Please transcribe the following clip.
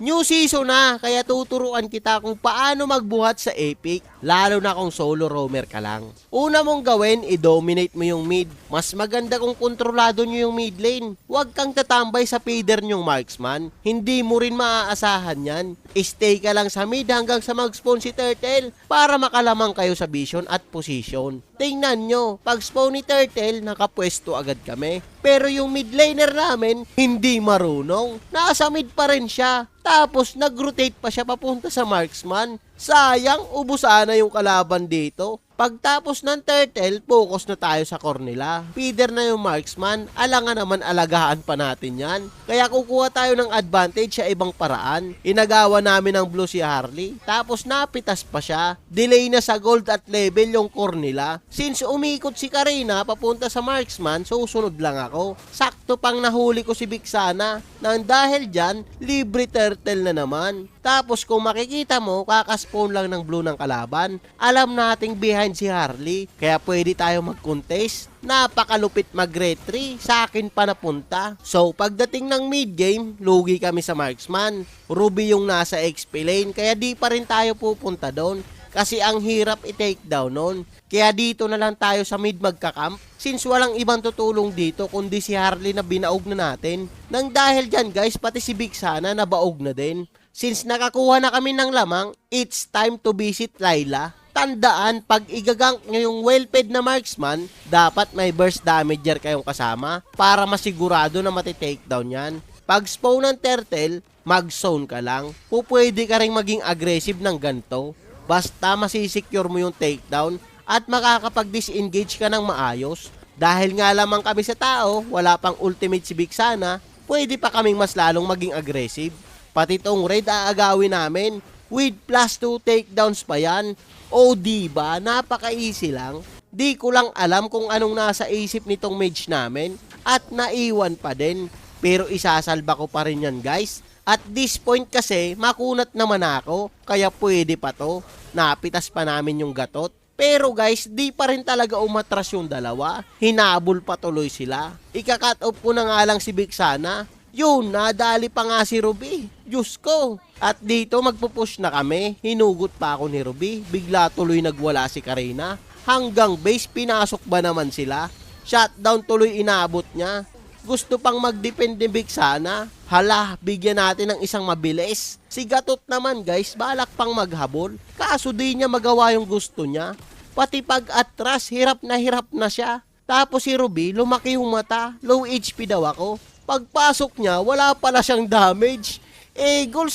New season na, kaya tuturuan kita kung paano magbuhat sa Epic, lalo na kung solo roamer ka lang. Una mong gawin, i-dominate mo yung mid. Mas maganda kung kontrolado nyo yung mid lane. Huwag kang tatambay sa feeder nyong marksman. Hindi mo rin maaasahan yan. Stay ka lang sa mid hanggang sa mag-spawn si Turtle para makalamang kayo sa vision at position. Tingnan nyo, pag spawn ni Turtle, nakapwesto agad kami. Pero yung mid laner namin, hindi marunong. Nasa mid pa rin siya. Tapos nag-rotate pa siya papunta sa marksman. Sayang, ubos sana yung kalaban dito. Pagtapos ng turtle, focus na tayo sa core nila. Feeder na yung marksman, alangan naman alagaan pa natin yan. Kaya kukuha tayo ng advantage sa ibang paraan. Inagawa namin ng blue si Harley, tapos napitas pa siya. Delay na sa gold at level yung core nila. Since umikot si Karina papunta sa marksman, susunod lang ako. Sakto pang nahuli ko si Bixana. Nang dahil dyan, libre turtle na naman. Tapos kung makikita mo, kakaspawn lang ng blue ng kalaban. Alam nating behind si Harley, kaya pwede tayo mag-contest. Napakalupit mag-retry, sa akin pa napunta. So pagdating ng mid-game, lugi kami sa marksman. Ruby yung nasa XP lane, kaya di pa rin tayo pupunta doon. Kasi ang hirap i-take down nun. Kaya dito na lang tayo sa mid magkakamp. Since walang ibang tutulong dito kundi si Harley na binaog na natin. Nang dahil dyan guys, pati si Big sana nabaog na din. Since nakakuha na kami ng lamang, it's time to visit Laila. Tandaan, pag igagank nyo yung well-paid na marksman, dapat may burst damager kayong kasama para masigurado na matitake down yan. Pag spawn ng turtle, mag-zone ka lang. Pupwede ka rin maging aggressive ng ganito. Basta masisecure mo yung takedown at makakapag-disengage ka ng maayos. Dahil nga lamang kami sa tao, wala pang ultimate si Big sana, pwede pa kaming mas lalong maging aggressive. Pati tong raid aagawin namin, with plus 2 takedowns pa yan. O di ba, napaka-easy lang. Di ko lang alam kung anong nasa isip nitong mage namin at naiwan pa din. Pero isasalba ko pa rin yan guys. At this point kasi, makunat naman ako, kaya pwede pa to. Napitas pa namin yung gatot. Pero guys, di pa rin talaga umatras yung dalawa. Hinabol pa tuloy sila. Ika-cut off ko na nga lang si Vic sana. Yun, nadali pa nga si Ruby. Diyos ko. At dito magpupush na kami. Hinugot pa ako ni Ruby. Bigla tuloy nagwala si Karina. Hanggang base, pinasok ba naman sila? Shutdown tuloy inabot niya. Gusto pang mag-defend ni Vic sana. Hala, bigyan natin ng isang mabilis. Si Gatot naman guys, balak pang maghabol. Kaso di niya magawa yung gusto niya. Pati pag atras, hirap na hirap na siya. Tapos si Ruby, lumaki yung mata. Low HP daw ako. Pagpasok niya, wala pala siyang damage. E, gol